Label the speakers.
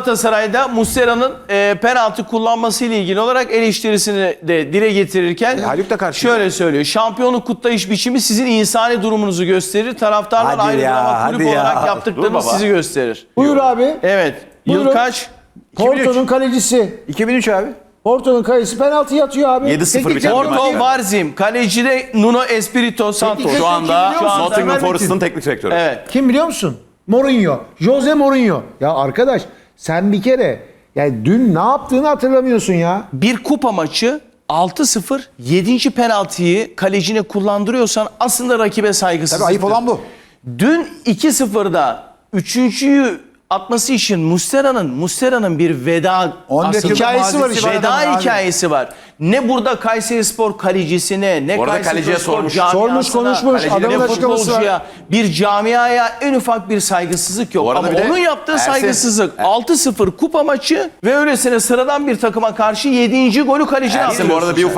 Speaker 1: Galatasaray'da Muslera'nın e, penaltı kullanması ile ilgili olarak eleştirisini de dile getirirken
Speaker 2: Haluk da karşı.
Speaker 1: şöyle söylüyor. Şampiyonluk kutlayış biçimi sizin insani durumunuzu gösterir. Taraftarlar
Speaker 2: Hadi
Speaker 1: ayrı
Speaker 2: ya,
Speaker 1: ama kulüp
Speaker 2: ya.
Speaker 1: olarak
Speaker 2: Dur
Speaker 1: yaptıklarınız sizi gösterir.
Speaker 3: Buyur abi.
Speaker 1: Evet. Yıl
Speaker 3: Buyurun.
Speaker 1: kaç?
Speaker 3: Porto'nun kalecisi.
Speaker 2: 2003 abi.
Speaker 3: Porto'nun kalecisi penaltı yatıyor abi.
Speaker 4: 7-0
Speaker 3: Teknik
Speaker 4: biten
Speaker 1: Porto. Varzim. Kaleci de Nuno Espirito Santos.
Speaker 4: Şu anda? Nottingham Forest'ın teknik direktörü.
Speaker 1: Evet.
Speaker 3: Kim biliyor musun? Mourinho. Jose Mourinho. Ya arkadaş sen bir kere yani dün ne yaptığını hatırlamıyorsun ya.
Speaker 1: Bir kupa maçı 6-0 7. penaltıyı kalecine kullandırıyorsan aslında rakibe saygısızlıktır.
Speaker 2: Tabii ayıp olan bu.
Speaker 1: Dün 2-0'da üçüncüyü atması için Mustera'nın Mustera'nın bir veda
Speaker 2: 14
Speaker 1: aslında
Speaker 2: yıllık
Speaker 3: hikayesi var işte.
Speaker 1: veda
Speaker 2: abi.
Speaker 1: hikayesi var. Ne burada Kayseri Spor kalecisine ne
Speaker 4: Bu arada
Speaker 1: Kayseri
Speaker 4: kaleciye
Speaker 1: Spor
Speaker 4: sormuş.
Speaker 1: camiasına,
Speaker 3: Sormuş, konuşmuş.
Speaker 1: ne futbolcuya, bir camiaya en ufak bir saygısızlık yok. Ama onun yaptığı
Speaker 4: Ersin-
Speaker 1: saygısızlık 6-0 kupa maçı ve öylesine sıradan bir takıma karşı 7. golü kalecine
Speaker 4: Ersin bu arada bir ufak